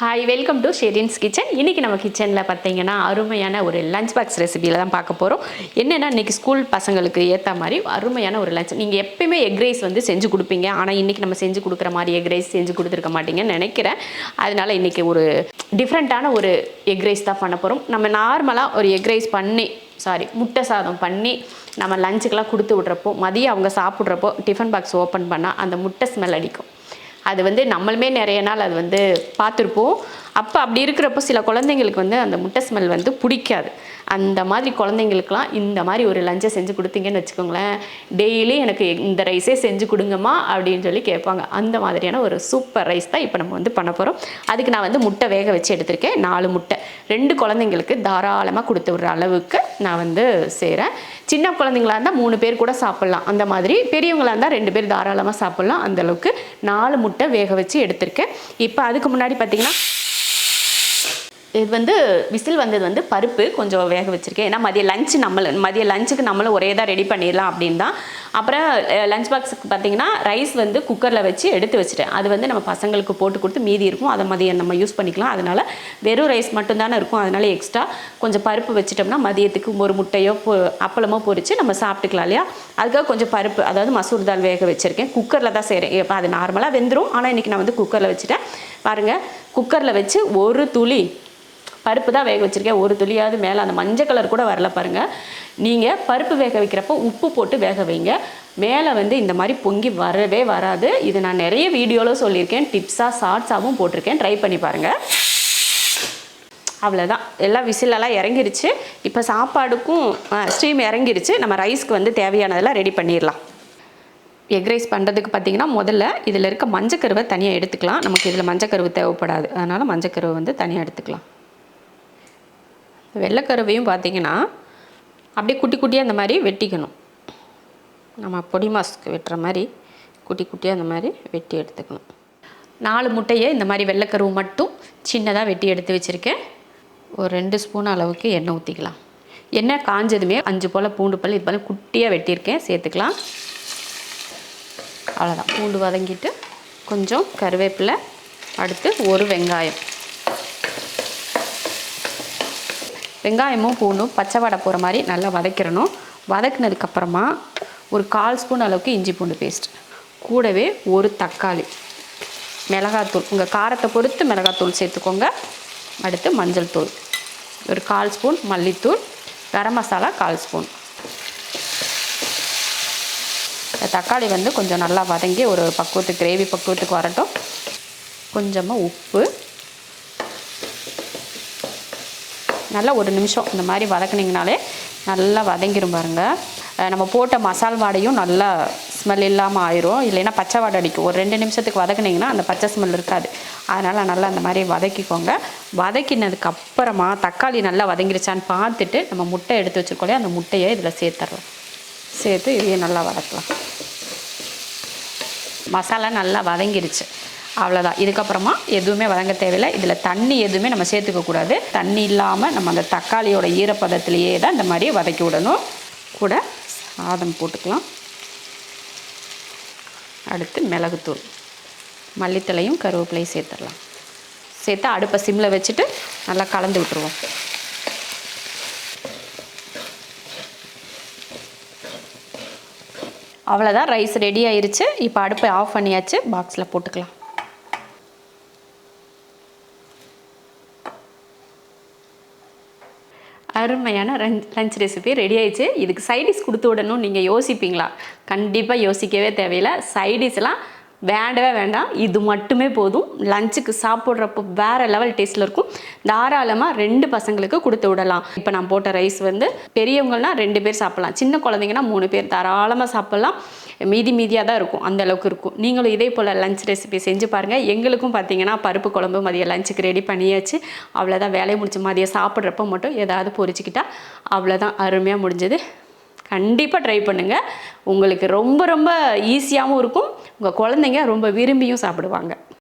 Hi welcome to Sherin's kitchen இன்றைக்கி நம்ம கிச்சனில் பார்த்தீங்கன்னா அருமையான ஒரு லஞ்ச் பாக்ஸ் ரெசிபியில் தான் பார்க்க போகிறோம் என்னென்னா இன்றைக்கி ஸ்கூல் பசங்களுக்கு ஏற்ற மாதிரி அருமையான ஒரு லஞ்ச் நீங்கள் எப்பயுமே எக் ரைஸ் வந்து செஞ்சு கொடுப்பீங்க. ஆனால் இன்றைக்கி நம்ம செஞ்சு கொடுக்குற மாதிரி எக் ரைஸ் செஞ்சு கொடுத்துருக்க மாட்டீங்கன்னு நினைக்கிறேன். அதனால் இன்றைக்கி ஒரு டிஃப்ரெண்ட்டான ஒரு எக் ரைஸ் தான் பண்ண போகிறோம் நம்ம நார்மலாக ஒரு எக் ரைஸ் பண்ணி சாரி முட்டை சாதம் பண்ணி நம்ம லஞ்சுக்கெலாம் கொடுத்து விட்றப்போ மதியம் அவங்க சாப்பிட்றப்போ டிஃபன் பாக்ஸ் ஓப்பன் பண்ணால் அந்த முட்டை ஸ்மெல் அடிக்கும். அது வந்து நம்மளுமே நிறைய நாள் அது வந்து பார்த்துருப்போம். அப்போ அப்படி இருக்கிறப்போ சில குழந்தைங்களுக்கு வந்து அந்த முட்டை ஸ்மெல் வந்து பிடிக்காது. அந்த மாதிரி குழந்தைங்களுக்குலாம் இந்த மாதிரி ஒரு லஞ்சை செஞ்சு கொடுத்தீங்கன்னு வச்சுக்கோங்களேன். டெய்லி எனக்கு இந்த ரைஸே செஞ்சு கொடுங்கம்மா அப்படின்னு சொல்லி கேட்பாங்க. அந்த மாதிரியான ஒரு சூப்பர் ரைஸ் தான் இப்போ நம்ம வந்து பண்ண போகிறோம் அதுக்கு நான் வந்து முட்டை வேக வச்சு எடுத்திருக்கேன். நாலு முட்டை. ரெண்டு குழந்தைங்களுக்கு தாராளமாக கொடுத்து விடுற அளவுக்கு நான் வந்து செய்கிறேன் சின்ன குழந்தைங்களா இருந்தால் மூணு பேர் கூட சாப்பிட்லாம். அந்த மாதிரி பெரியவங்களா இருந்தால் ரெண்டு பேர் தாராளமாக சாப்பிட்லாம். அந்த அளவுக்கு நாலு முட்டை வேக வச்சு எடுத்திருக்கேன். இப்போ அதுக்கு முன்னாடி பார்த்தீங்கன்னா இது வந்து விசில் வந்தது வந்து பருப்பு கொஞ்சம் வேக வச்சுருக்கேன். ஏன்னா மதிய லஞ்சு நம்மள மதிய லஞ்சுக்கு நம்மளும் ஒரே தான் ரெடி பண்ணிடலாம் அப்படின்னு தான். அப்புறம் லஞ்ச் பாக்ஸுக்கு பார்த்தீங்கன்னா ரைஸ் வந்து குக்கரில் வச்சு எடுத்து வச்சுட்டேன். அது வந்து நம்ம பசங்களுக்கு போட்டு கொடுத்து மீதி இருக்கும். அதை மதியம் நம்ம யூஸ் பண்ணிக்கலாம். அதனால் வெறும் ரைஸ் மட்டும்தானே இருக்கும். அதனால் எக்ஸ்ட்ரா கொஞ்சம் பருப்பு வச்சிட்டோம்னா மதியத்துக்கு ஒரு முட்டையோ பொ அப்பளமோ பொரித்து நம்ம சாப்பிட்டுக்கலாம் இல்லையா? அதுக்காக கொஞ்சம் பருப்பு அதாவது மசூர் தால் வேக வச்சுருக்கேன். குக்கரில் தான் செய்கிறேன் இப்போ அது நார்மலாக வெந்துடும் ஆனால் இன்றைக்கி நான் வந்து குக்கரில் வச்சுட்டேன். பாருங்கள் குக்கரில் வச்சு ஒரு துளி பருப்பு தான் வேக வச்சுருக்கேன். ஒரு துளியாவது மேலே அந்த மஞ்சள் கலர் கூட வரல பாருங்கள் நீங்கள் பருப்பு வேக வைக்கிறப்போ உப்பு போட்டு வேக வைங்க. மேலே வந்து இந்த மாதிரி பொங்கி வரவே வராது. இது நான் நிறைய வீடியோவில் சொல்லியிருக்கேன். டிப்ஸாக ஷார்ட்ஸாகவும் போட்டிருக்கேன். ட்ரை பண்ணி பாருங்கள் அவ்வளோதான் எல்லாம் விசிலெல்லாம் இறங்கிருச்சு. இப்போ சாப்பாடுக்கும் ஸ்டீம் இறங்கிருச்சு. நம்ம ரைஸ்க்கு வந்து தேவையானதெல்லாம் ரெடி பண்ணிடலாம். எக் ரைஸ் பண்ணுறதுக்கு பார்த்தீங்கன்னா முதல்ல இதில் இருக்க மஞ்சக்கருவை தனியாக எடுத்துக்கலாம். நமக்கு இதில் மஞ்சக்கருவு தேவைப்படாது. அதனால் மஞ்சக்கருவை வந்து தனியாக எடுத்துக்கலாம். வெள்ளைக்கருவையும் பார்த்தீங்கன்னா அப்படியே குட்டி குட்டியாக அந்த மாதிரி வெட்டிக்கணும். நம்ம பொடி மாஸ்க்கு வெட்டுற மாதிரி குட்டி குட்டியாக அந்த மாதிரி வெட்டி எடுத்துக்கணும். நாலு முட்டையை இந்த மாதிரி வெள்ளைக்கருவு மட்டும் சின்னதாக வெட்டி எடுத்து வச்சுருக்கேன். ஒரு ரெண்டு ஸ்பூன் அளவுக்கு எண்ணெய் ஊற்றிக்கலாம் எண்ணெய் காஞ்சதுமே அஞ்சு போல் பூண்டு பல் இது போல் குட்டியாக வெட்டியிருக்கேன். சேர்த்துக்கலாம். அவ்வளோதான் பூண்டு வதங்கிட்டு கொஞ்சம் கருவேப்பிலை அடுத்து ஒரு வெங்காயம். வெங்காயமும் பூண்டும் பச்சை வடை போகிற மாதிரி நல்லா வதக்கிடணும். வதக்குனதுக்கப்புறமா ஒரு கால் ஸ்பூன் அளவுக்கு இஞ்சி பூண்டு பேஸ்ட் கூடவே ஒரு தக்காளி. மிளகாத்தூள் உங்கள் காரத்தை பொறுத்து மிளகாத்தூள் சேர்த்துக்கோங்க. அடுத்து மஞ்சள் தூள். ஒரு கால் ஸ்பூன் மல்லித்தூள் கரம் மசாலா கால் ஸ்பூன். தக்காளி வந்து கொஞ்சம் நல்லா வதங்கி ஒரு பக்குவத்துக்கு கிரேவி பக்குவத்துக்கு வரட்டும். கொஞ்சமாக உப்பு. நல்லா ஒரு நிமிஷம் இந்த மாதிரி வதக்குனிங்கனாலே நல்லா வதங்கிரும் பாருங்கள் நம்ம போட்ட மசால் வாடையும் நல்லா ஸ்மெல் இல்லாமல் ஆயிரும். இல்லைன்னா பச்சை வாடை அடிக்கும். ஒரு ரெண்டு நிமிஷத்துக்கு வதக்குனிங்கன்னா அந்த பச்சை ஸ்மெல் இருக்காது. அதனால் நல்லா அந்த மாதிரி வதக்கிக்கோங்க. வதக்கினதுக்கு அப்புறமா தக்காளி நல்லா வதங்கிருச்சான்னு பார்த்துட்டு நம்ம முட்டை எடுத்து வச்சுருக்கோம் அந்த முட்டையை இதில் சேர்த்துறோம். சேர்த்து இதையும் நல்லா வதக்கலாம். மசாலா நல்லா வதங்கிருச்சு. அவ்வளோதான் இதுக்கப்புறமா எதுவுமே வதங்க தேவையில்லை. இதில் தண்ணி எதுவுமே நம்ம சேர்த்துக்கக்கூடாது தண்ணி இல்லாமல் நம்ம அந்த தக்காளியோட ஈரப்பதத்திலேயே தான் இந்த மாதிரி வதக்கி விடணும். கூட சாதம் போட்டுக்கலாம். அடுத்து மிளகுத்தூள். மல்லித்தலையும் கருவேப்பிலையும் சேர்த்துடலாம். சேர்த்து அடுப்பை சிம்மில் வச்சுட்டு நல்லா கலந்து விட்டுருவோம். அவ்வளோதான் ரைஸ் ரெடி ஆயிருச்சு. இப்போ அடுப்பை ஆஃப் பண்ணியாச்சு. பாக்ஸில் போட்டுக்கலாம். அருமையான லஞ்ச் ரெசிபி ரெடி ஆயிடுச்சு. இதுக்கு சைடிஷ் கொடுத்து விடணும் நீங்கள் யோசிப்பீங்களா? கண்டிப்பாக யோசிக்கவே தேவையில்லை. சைடிஷ்லாம் வேண்டவே வேண்டாம். இது மட்டுமே போதும். லஞ்சுக்கு சாப்பிட்றப்போ வேறு லெவல் டேஸ்ட்டில் இருக்கும். தாராளமாக ரெண்டு பசங்களுக்கு கொடுத்து விடலாம். இப்போ நான் போட்ட ரைஸ் வந்து பெரியவங்கன்னா ரெண்டு பேர் சாப்பிட்லாம். சின்ன குழந்தைங்கன்னா மூணு பேர் தாராளமாக சாப்பிட்லாம். மீதி மீதியாக தான் இருக்கும். அந்த அளவுக்கு இருக்கும். நீங்களும் இதே போல் லஞ்ச் ரெசிபி செஞ்சு பாருங்கள் எங்களுக்கும் பார்த்தீங்கன்னா பருப்பு குழம்பு மதியம் லஞ்சுக்கு ரெடி பண்ணியாச்சு. அவ்வளோதான் வேலையை முடிச்சு மதியம் சாப்பிட்றப்ப மட்டும் ஏதாவது பொரிச்சிக்கிட்டா அவ்வளோதான் அருமையாக முடிஞ்சது. கண்டிப்பாக ட்ரை பண்ணுங்கள் உங்களுக்கு ரொம்ப ரொம்ப ஈஸியாகவும் இருக்கும். உங்கள் குழந்தைங்க ரொம்ப விரும்பியும் சாப்பிடுவாங்க.